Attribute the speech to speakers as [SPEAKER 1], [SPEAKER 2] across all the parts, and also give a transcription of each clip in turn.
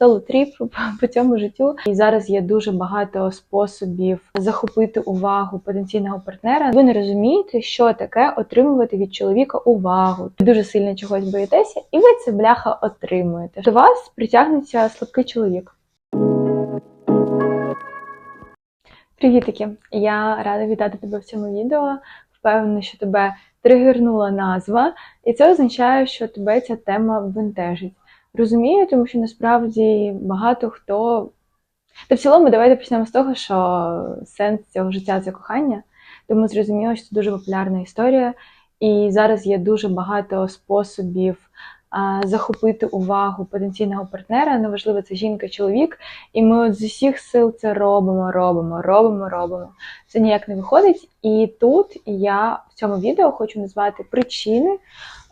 [SPEAKER 1] соло-тріп по цьому життю. І зараз є дуже багато способів захопити увагу потенційного партнера. Ви не розумієте, що таке отримувати від чоловіка увагу. Ви дуже сильно чогось боїтеся, і ви це бляха отримуєте. До вас притягнеться слабкий чоловік. Привітики! Я рада вітати тебе в цьому відео. Впевнена, що тебе тригернула назва, і це означає, що тебе ця тема бентежить. Розумію, тому що насправді багато хто. Та в цілому, давайте почнемо з того, що сенс цього життя це кохання, тому зрозуміло, що це дуже популярна історія, і зараз є дуже багато способів а, захопити увагу потенційного партнера. Неважливо, це жінка, чоловік. І ми от з усіх сил це робимо, робимо, робимо, робимо. Це ніяк не виходить. І тут я в цьому відео хочу назвати причини,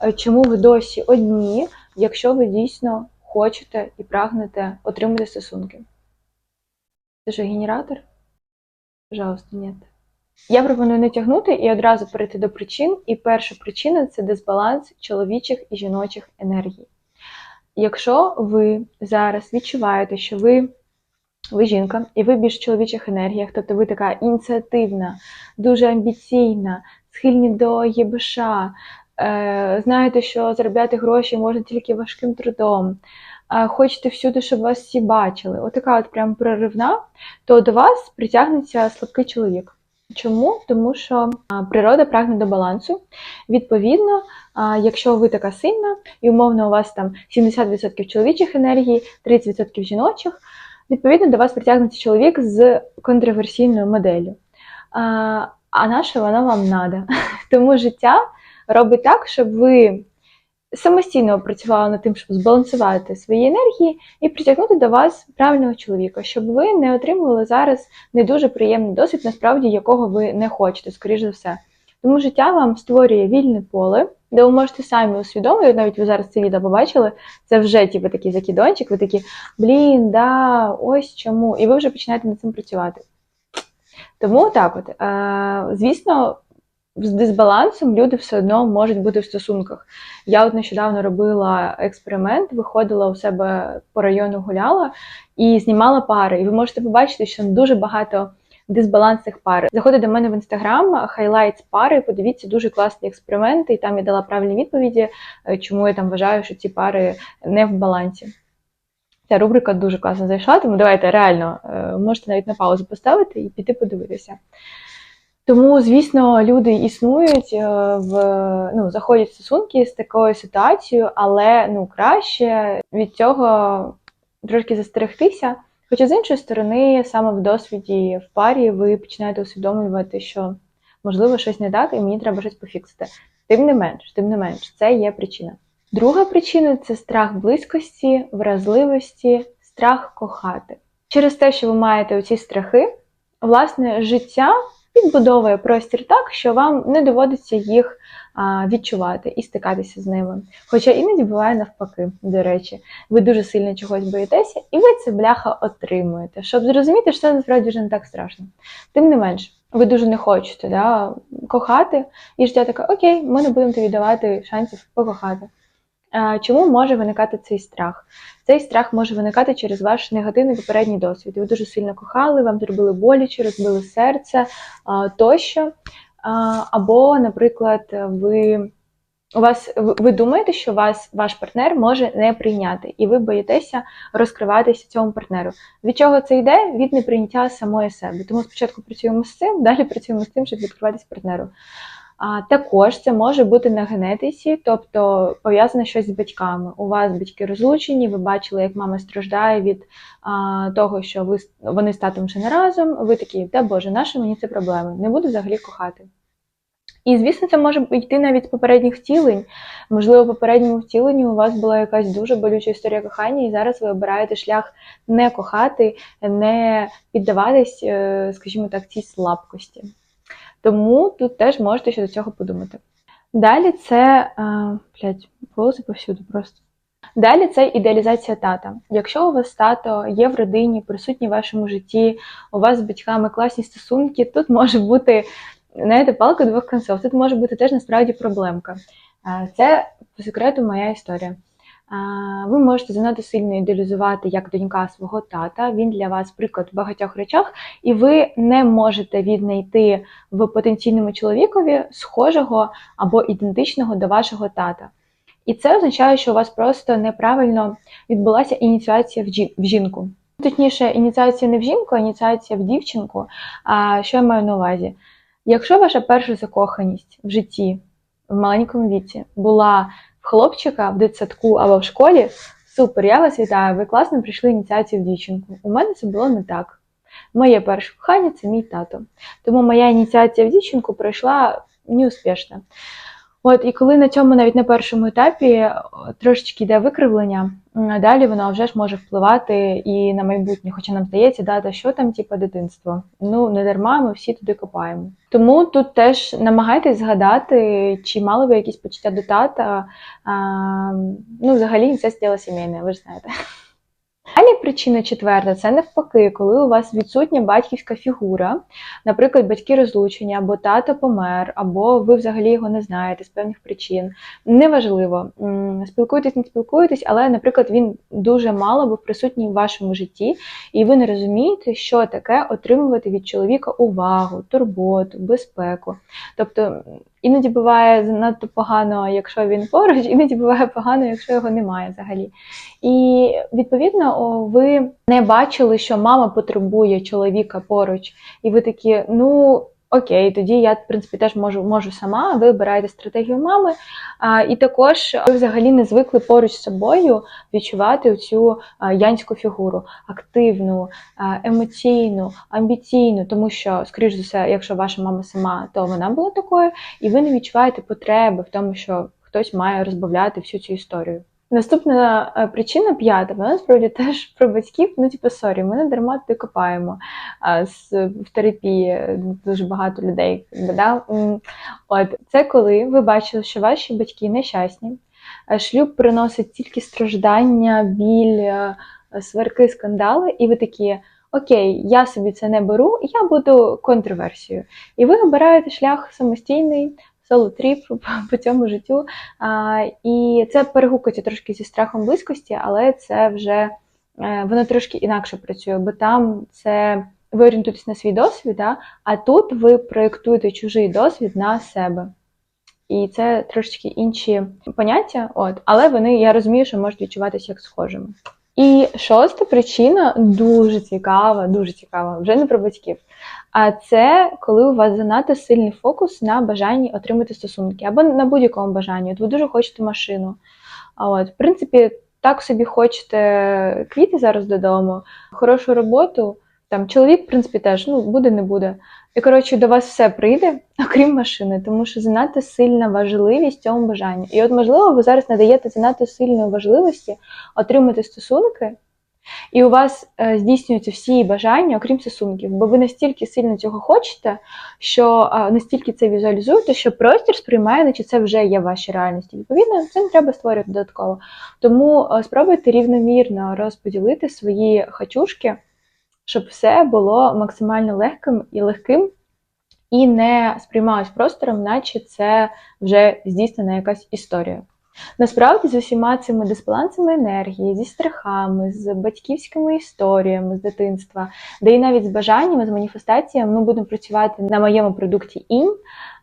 [SPEAKER 1] е, чому ви досі одні, якщо ви дійсно хочете і прагнете отримати стосунки. Це що, генератор? Пожалуйста, ні. Я пропоную не тягнути і одразу перейти до причин. І перша причина це дисбаланс чоловічих і жіночих енергій. Якщо ви зараз відчуваєте, що ви, ви жінка, і ви більш в чоловічих енергіях, тобто ви така ініціативна, дуже амбіційна, схильні до ЄБШ, знаєте, що заробляти гроші можна тільки важким трудом, е, хочете всюди, щоб вас всі бачили, отака от прям проривна, то до вас притягнеться слабкий чоловік. Чому? Тому що природа прагне до балансу. Відповідно, якщо ви така сильна, і умовно у вас там 70% чоловічих енергій, 30% жіночих, відповідно до вас притягнеться чоловік з контроверсійною моделлю. А, а на що воно вам треба? Тому життя робить так, щоб ви самостійно працювали над тим, щоб збалансувати свої енергії і притягнути до вас правильного чоловіка, щоб ви не отримували зараз не дуже приємний досвід, насправді якого ви не хочете, скоріш за все. Тому життя вам створює вільне поле, де ви можете самі усвідомити, навіть ви зараз це відео побачили, це вже типу, такий закидончик, ви такі, блін, да, ось чому. І ви вже починаєте над цим працювати. Тому так от, е, звісно, з дисбалансом люди все одно можуть бути в стосунках. Я от нещодавно робила експеримент, виходила у себе по району гуляла і знімала пари. І ви можете побачити, що там дуже багато дисбалансних пар. Заходите до мене в інстаграм, хайлайтс пари, подивіться дуже класні експерименти, і там я дала правильні відповіді, е, чому я там вважаю, що ці пари не в балансі. Ця рубрика дуже класно зайшла, тому давайте реально е, можете навіть на паузу поставити і піти подивитися. Тому, звісно, люди існують е, в ну, заходять в стосунки з такою ситуацією, але ну краще від цього трошки застерегтися. Хоча з іншої сторони, саме в досвіді в парі ви починаєте усвідомлювати, що можливо щось не так, і мені треба щось пофіксити. Тим не менш, тим не менш, це є причина. Друга причина це страх близькості, вразливості, страх кохати. Через те, що ви маєте оці страхи, власне, життя підбудовує простір так, що вам не доводиться їх відчувати і стикатися з ними. Хоча іноді буває навпаки, до речі, ви дуже сильно чогось боїтеся, і ви це бляха отримуєте. Щоб зрозуміти, що насправді вже не так страшно. Тим не менш, ви дуже не хочете да, кохати, і життя таке, окей, ми не будемо тобі давати шансів покохати. Чому може виникати цей страх? Цей страх може виникати через ваш негативний попередній досвід. Ви дуже сильно кохали, вам зробили боляче, розбили серце тощо. Або, наприклад, ви у вас ви думаєте, що вас ваш партнер може не прийняти, і ви боїтеся розкриватися цьому партнеру. Від чого це йде? Від неприйняття самої себе. Тому спочатку працюємо з цим, далі працюємо з тим, щоб відкриватися партнеру. А також це може бути на генетиці, тобто пов'язане щось з батьками. У вас батьки розлучені, ви бачили, як мама страждає від а, того, що ви вони з татом ще не разом. Ви такі, та Боже, наше мені це проблеми, не буду взагалі кохати. І, звісно, це може йти навіть з попередніх втілень. Можливо, в попередньому втіленні у вас була якась дуже болюча історія кохання, і зараз ви обираєте шлях не кохати, не піддаватись, е, скажімо так, цій слабкості. Тому тут теж можете щодо цього подумати. Далі це а, блядь, волоси повсюди просто. Далі це ідеалізація тата. Якщо у вас тато є в родині, присутній в вашому житті, у вас з батьками класні стосунки, тут може бути, знаєте, палка двох конців, тут може бути теж насправді проблемка. Це по секрету моя історія. Ви можете занадто сильно ідеалізувати як донька свого тата. Він для вас приклад в багатьох речах, і ви не можете віднайти в потенційному чоловікові схожого або ідентичного до вашого тата. І це означає, що у вас просто неправильно відбулася ініціація в жінку. Точніше, ініціація не в жінку, а ініціація в дівчинку. А що я маю на увазі? Якщо ваша перша закоханість в житті в маленькому віці була хлопчика в дитсадку або в школі, супер, я вас вітаю, ви класно прийшли ініціацію в дівчинку. У мене це було не так. Моє перше кохання це мій тато. Тому моя ініціація в дівчинку пройшла неуспішно. От, і коли на цьому навіть на першому етапі трошечки йде викривлення, далі воно вже ж може впливати і на майбутнє. Хоча нам здається, да, та що там, типу, дитинство. Ну, не дарма, ми всі туди копаємо. Тому тут теж намагайтесь згадати, чи мали ви якісь почуття до тата. А, ну, взагалі, це діло сімейне, ви ж знаєте. Далі причина четверта це навпаки, коли у вас відсутня батьківська фігура, наприклад, батьки розлучені, або тато помер, або ви взагалі його не знаєте з певних причин. Неважливо, м, спілкуєтесь, не спілкуєтесь, але, наприклад, він дуже мало був присутній в вашому житті, і ви не розумієте, що таке отримувати від чоловіка увагу, турботу, безпеку. Тобто іноді буває занадто погано, якщо він поруч, іноді буває погано, якщо його немає взагалі. І відповідно, ви не бачили, що мама потребує чоловіка поруч, і ви такі, ну. Окей, тоді я, в принципі, теж можу можу сама. Ви обираєте стратегію мами, а, і також ви взагалі не звикли поруч з собою відчувати цю янську фігуру активну, емоційну, амбіційну, тому що, скоріш за все, якщо ваша мама сама, то вона була такою, і ви не відчуваєте потреби в тому, що хтось має розбавляти всю цю історію. Наступна е, причина п'ята, вона насправді теж про батьків. Ну, типу, сорі, ми не дарма туди копаємо а, з, в терапії дуже багато людей. Да? От це коли ви бачили, що ваші батьки нещасні, е, шлюб приносить тільки страждання, біль, е, сварки, скандали, і ви такі. Окей, я собі це не беру, я буду контроверсією. І ви обираєте шлях самостійний, соло-тріп по цьому життю. І це перегукується трошки зі страхом близькості, але це вже е, воно трошки інакше працює, бо там це ви орієнтуєтесь на свій досвід, а тут ви проєктуєте чужий досвід на себе. І це трошечки інші поняття, от, але вони, я розумію, що можуть відчуватися як схожими. І шоста причина дуже цікава, дуже цікава, вже не про батьків. А це коли у вас занадто сильний фокус на бажанні отримати стосунки або на будь-якому бажанні. От ви дуже хочете машину. А от, в принципі, так собі хочете квіти зараз додому, хорошу роботу. Там чоловік, в принципі, теж ну буде, не буде. І коротше, до вас все прийде, окрім машини, тому що занадто сильна важливість цьому бажанню. І от, можливо, ви зараз надаєте занадто сильної важливості отримати стосунки, і у вас е, здійснюються всі бажання, окрім стосунків, бо ви настільки сильно цього хочете, що е, настільки це візуалізуєте, що простір сприймає, наче це вже є в вашій реальності. Відповідно, це не треба створювати додатково. Тому е, спробуйте рівномірно розподілити свої хачушки, щоб все було максимально легким і легким, і не сприймалось простором, наче це вже здійснена якась історія. Насправді з усіма цими дисбалансами енергії, зі страхами, з батьківськими історіями з дитинства, де і навіть з бажаннями, з маніфестаціями, ми будемо працювати на моєму продукті інь,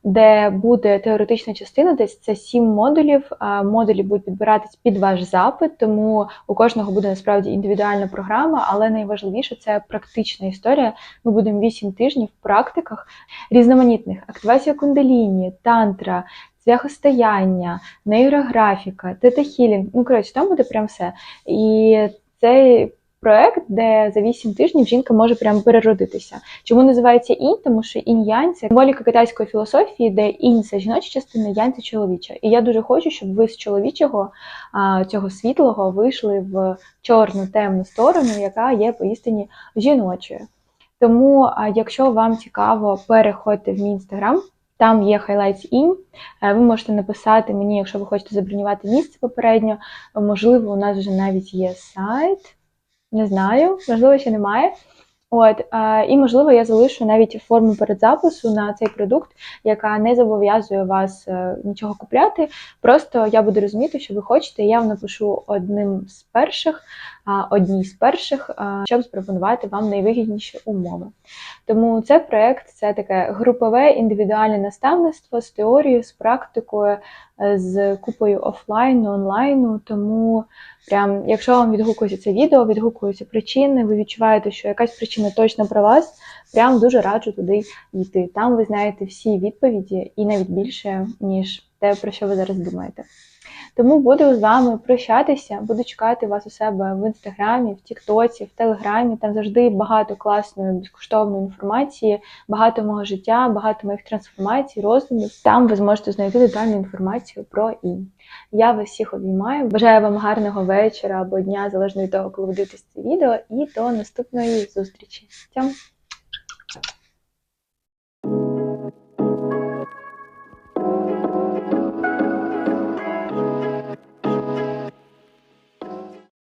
[SPEAKER 1] де буде теоретична частина, десь це сім модулів. Модулі будуть підбиратись під ваш запит, тому у кожного буде насправді індивідуальна програма, але найважливіше це практична історія. Ми будемо 8 тижнів в практиках різноманітних активація кундаліні, тантра, цвяхостояння, нейрографіка, тета-хілінг. Ну, коротше, там буде прям все. І цей проект, де за 8 тижнів жінка може прям переродитися. Чому називається інь? Тому що інь-янь це символіка китайської філософії, де інь це жіноча частина, янь це чоловіча. І я дуже хочу, щоб ви з чоловічого, цього світлого, вийшли в чорну темну сторону, яка є поістині жіночою. Тому, якщо вам цікаво, переходьте в мій інстаграм. Там є Highlights In. Е, Ви можете написати мені, якщо ви хочете забронювати місце попередньо. Можливо, у нас вже навіть є сайт. Не знаю, можливо, ще немає. От і можливо, я залишу навіть форму передзапису на цей продукт, яка не зобов'язує вас е, нічого купляти. Просто я буду розуміти, що ви хочете. Я вам напишу одним з перших, одній з перших, щоб запропонувати вам найвигідніші умови. Тому це проект це таке групове індивідуальне наставництво з теорією, з практикою, з купою офлайну, онлайну. Тому прям, якщо вам відгукується це відео, відгукуються причини, ви відчуваєте, що якась причина точно про вас, прям дуже раджу туди йти. Там ви знаєте всі відповіді і навіть більше, ніж те, про що ви зараз думаєте. Тому буду з вами прощатися, буду чекати вас у себе в інстаграмі, в Тіктоці, в Телеграмі. Там завжди багато класної безкоштовної інформації, багато мого життя, багато моїх трансформацій, роздумів. Там ви зможете знайти детальну інформацію про інь. Я вас всіх обіймаю. Бажаю вам гарного вечора або дня, залежно від того, коли ви дивитесь це відео, і до наступної зустрічі. Цьом!